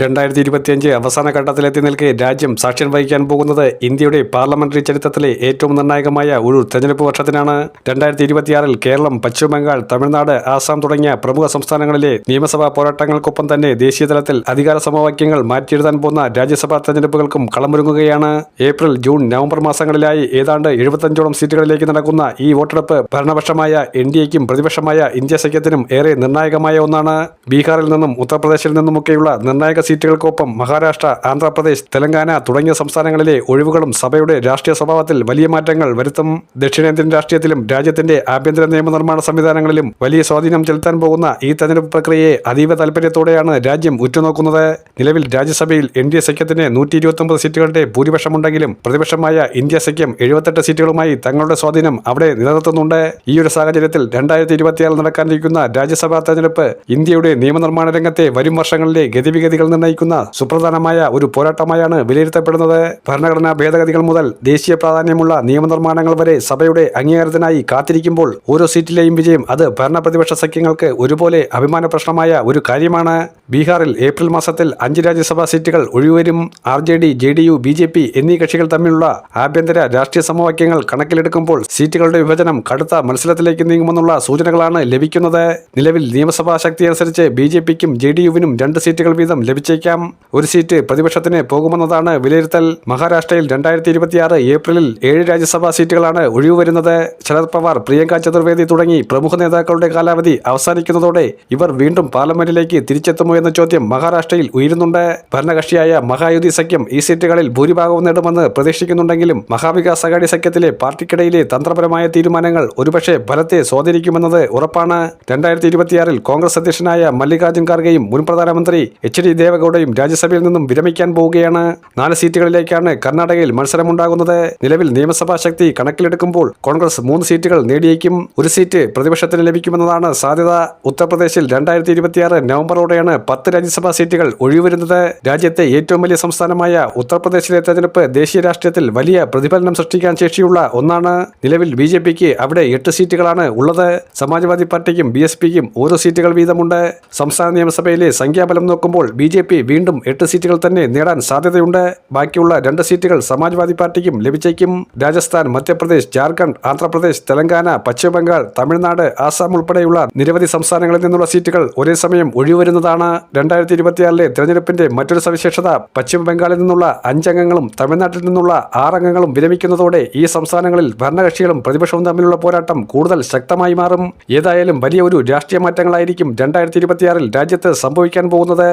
രണ്ടായിരത്തി ഇരുപത്തിയഞ്ച് അവസാന ഘട്ടത്തിലെത്തി നിൽക്കെ രാജ്യം സാക്ഷ്യം വഹിക്കാൻ പോകുന്നത് ഇന്ത്യയുടെ പാർലമെന്ററി ചരിത്രത്തിലെ ഏറ്റവും നിർണായകമായ ഒരു തെരഞ്ഞെടുപ്പ് വർഷത്തിനാണ്. രണ്ടായിരത്തി ഇരുപത്തിയാറിൽ കേരളം പശ്ചിമ ബംഗാൾ തമിഴ്നാട് ആസാം തുടങ്ങിയ പ്രമുഖ സംസ്ഥാനങ്ങളിലെ നിയമസഭാ പോരാട്ടങ്ങൾക്കൊപ്പം തന്നെ ദേശീയതലത്തിൽ അധികാര സമവാക്യങ്ങൾ മാറ്റിയെഴുതാൻ പോകുന്ന രാജ്യസഭാ തെരഞ്ഞെടുപ്പുകൾക്കും കളമൊരുങ്ങുകയാണ്. ഏപ്രിൽ ജൂൺ നവംബർ മാസങ്ങളിലായി ഏതാണ്ട് എഴുപത്തഞ്ചോളം സീറ്റുകളിലേക്ക് നടക്കുന്ന ഈ വോട്ടെടുപ്പ് ഭരണപക്ഷമായ എൻ ഡി എക്കും പ്രതിപക്ഷമായ ഇന്ത്യ സഖ്യത്തിനും ഏറെ നിർണായകമായ ഒന്നാണ്. ബീഹാറിൽ നിന്നും ഉത്തർപ്രദേശിൽ നിന്നുമൊക്കെയുള്ള നിർണായക സീറ്റുകൾക്കൊപ്പം മഹാരാഷ്ട്ര ആന്ധ്രാപ്രദേശ് തെലങ്കാന തുടങ്ങിയ സംസ്ഥാനങ്ങളിലെ ഒഴിവുകളും സഭയുടെ രാഷ്ട്രീയ സ്വഭാവത്തിൽ വലിയ മാറ്റങ്ങൾ വരുത്തും. ദക്ഷിണേന്ത്യൻ രാഷ്ട്രീയത്തിലും രാജ്യത്തിന്റെ ആഭ്യന്തര നിയമനിർമ്മാണ സംവിധാനങ്ങളിലും വലിയ സ്വാധീനം ചെലുത്താൻ പോകുന്ന ഈ തെരഞ്ഞെടുപ്പ് പ്രക്രിയയെ അതീവ താൽപര്യത്തോടെയാണ് രാജ്യം ഉറ്റുനോക്കുന്നത്. നിലവിൽ രാജ്യസഭയിൽ എൻ ഡി എ സഖ്യത്തിന് നൂറ്റി ഇരുപത്തൊമ്പത് സീറ്റുകളുടെ ഭൂരിപക്ഷമുണ്ടെങ്കിലും പ്രതിപക്ഷമായ ഇന്ത്യ സഖ്യം എഴുപത്തെട്ട് സീറ്റുകളുമായി തങ്ങളുടെ സ്വാധീനം അവിടെ നിലനിർത്തുന്നുണ്ട്. ഈ ഒരു സാഹചര്യത്തിൽ രണ്ടായിരത്തി ഇരുപത്തിയാറിൽ നടക്കാനിരിക്കുന്ന രാജ്യസഭാ തെരഞ്ഞെടുപ്പ് ഇന്ത്യയുടെ നിയമനിർമ്മാണ രംഗത്തെ വരും വർഷങ്ങളിലെ ഗതിവിഗതികൾ നിർണയിക്കുന്ന സുപ്രധാനമായ ഒരു പോരാട്ടമായാണ് വിലയിരുത്തപ്പെടുന്നത്. ഭരണഘടനാ ഭേദഗതികൾ മുതൽ ദേശീയ പ്രാധാന്യമുള്ള നിയമനിർമ്മാണങ്ങൾ വരെ സഭയുടെ അംഗീകാരത്തിനായി കാത്തിരിക്കുമ്പോൾ ഓരോ സീറ്റിലെയും വിജയം അത് ഭരണപ്രതിപക്ഷ സഖ്യങ്ങൾക്ക് ഒരുപോലെ അഭിമാന പ്രശ്നമായ ഒരു കാര്യമാണ്. ബീഹാറിൽ ഏപ്രിൽ മാസത്തിൽ അഞ്ച് രാജ്യസഭാ സീറ്റുകൾ ഒഴിവരും R J D J D U B J P എന്നീ കക്ഷികൾ തമ്മിലുള്ള ആഭ്യന്തര രാഷ്ട്രീയ സമവാക്യങ്ങൾ കണക്കിലെടുക്കുമ്പോൾ സീറ്റുകളുടെ വിഭജനം കടുത്ത മത്സരത്തിലേക്ക് നീങ്ങുമെന്നുള്ള സൂചനകളാണ് ലഭിക്കുന്നത്. നിലവിൽ നിയമസഭാ ശക്തി അനുസരിച്ച് ബി ജെ പിക്കും ജെ ഡി യുവിനും രണ്ട് സീറ്റുകൾ വീതം ലഭിച്ചേക്കാം ഒരു സീറ്റ് പ്രതിപക്ഷത്തിന് പോകുമെന്നതാണ് വിലയിരുത്തൽ. മഹാരാഷ്ട്രയിൽ രണ്ടായിരത്തി ഇരുപത്തിയാറ് ഏപ്രിലിൽ ഏഴ് രാജ്യസഭാ സീറ്റുകളാണ് ഒഴിവ് വരുന്നത്. ശരത് പവാർ പ്രിയങ്ക ചതുർവേദി തുടങ്ങി പ്രമുഖ നേതാക്കളുടെ കാലാവധി അവസാനിക്കുന്നതോടെ ഇവർ വീണ്ടും പാർലമെന്റിലേക്ക് തിരിച്ചെത്തുമോ എന്ന ചോദ്യം മഹാരാഷ്ട്രയിൽ ഉയരുന്നുണ്ട്. ഭരണകക്ഷിയായ മഹായുതി സഖ്യം ഈ സീറ്റുകളിൽ ഭൂരിഭാഗവും നേടുമെന്ന് പ്രതീക്ഷിക്കുന്നുണ്ടെങ്കിലും മഹാവികാസ് അഘാടി സഖ്യത്തിലെ പാർട്ടിക്കിടയിലെ തന്ത്രപരമായ തീരുമാനങ്ങൾ ഒരുപക്ഷെ ഫലത്തെ സ്വാധീനിക്കുമെന്നത് ഉറപ്പാണ്. രണ്ടായിരത്തി ഇരുപത്തിയാറിൽ കോൺഗ്രസ് അധ്യക്ഷനായ മല്ലികാർജുൻ ഖാർഗെയും മുൻ പ്രധാനമന്ത്രി എച്ച് ഡി ദേവഗൌഡയും രാജ്യസഭയിൽ നിന്നും വിരമിക്കാൻ പോവുകയാണ്. നാല് സീറ്റുകളിലേക്കാണ് കർണാടകയിൽ മത്സരമുണ്ടാകുന്നത്. നിലവിൽ നിയമസഭാ ശക്തി കണക്കിലെടുക്കുമ്പോൾ കോൺഗ്രസ് മൂന്ന് സീറ്റുകൾ നേടിയേക്കും. ഒരു സീറ്റ് പ്രതിപക്ഷത്തിന് ലഭിക്കുമെന്നതാണ് സാധ്യത. ഉത്തർപ്രദേശിൽ രണ്ടായിരത്തി ഇരുപത്തിയാറ് നവംബറോടെയാണ് പത്ത് രാജ്യസഭാ സീറ്റുകൾ ഒഴിവരുന്നത് രാജ്യത്തെ ഏറ്റവും വലിയ സംസ്ഥാനമായ ഉത്തർപ്രദേശിലെ തെരഞ്ഞെടുപ്പ് ദേശീയ രാഷ്ട്രീയത്തിൽ വലിയ പ്രതിഫലനം സൃഷ്ടിക്കാൻ ശേഷിയുള്ള ഒന്നാണ്. നിലവിൽ ബി ജെ പിക്ക് അവിടെ എട്ട് സീറ്റുകളാണ് ഉള്ളത്. സമാജ്വാദി പാർട്ടിക്കും ബി എസ് പിക്കും ഓരോ സീറ്റുകൾ വീതമുണ്ട്. സംസ്ഥാന നിയമസഭയിലെ സംഖ്യാബലം നോക്കുമ്പോൾ ബി ജെ പി വീണ്ടും എട്ട് സീറ്റുകൾ തന്നെ നേടാൻ സാധ്യതയുണ്ട്. ബാക്കിയുള്ള രണ്ട് സീറ്റുകൾ സമാജ്വാദി പാർട്ടിക്കും ലഭിച്ചേക്കും. രാജസ്ഥാൻ മധ്യപ്രദേശ് ജാർഖണ്ഡ് ആന്ധ്രാപ്രദേശ് തെലങ്കാന പശ്ചിമബംഗാൾ തമിഴ്നാട് ആസാം ഉൾപ്പെടെയുള്ള നിരവധി സംസ്ഥാനങ്ങളിൽ നിന്നുള്ള സീറ്റുകൾ ഒരേ സമയം ഒഴിവരുന്നതാണ് രണ്ടായിരത്തി ഇരുപത്തിയാറിലെ തെരഞ്ഞെടുപ്പിന്റെ മറ്റൊരു സവിശേഷത പശ്ചിമബംഗാളിൽ നിന്നുള്ള അഞ്ചംഗങ്ങളും തമിഴ്നാട്ടിൽ നിന്നുള്ള ആറംഗങ്ങളും വിരമിക്കുന്നതോടെ ഈ സംസ്ഥാനങ്ങളിൽ ഭരണകക്ഷികളും പ്രതിപക്ഷവും തമ്മിലുള്ള പോരാട്ടം കൂടുതൽ ശക്തമായി മാറും. ഏതായാലും വലിയ ഒരു രാഷ്ട്രീയ മാറ്റങ്ങളായിരിക്കും രണ്ടായിരത്തി ഇരുപത്തിയാറിൽ രാജ്യത്ത് സംഭവിക്കാൻ പോകുന്നത്.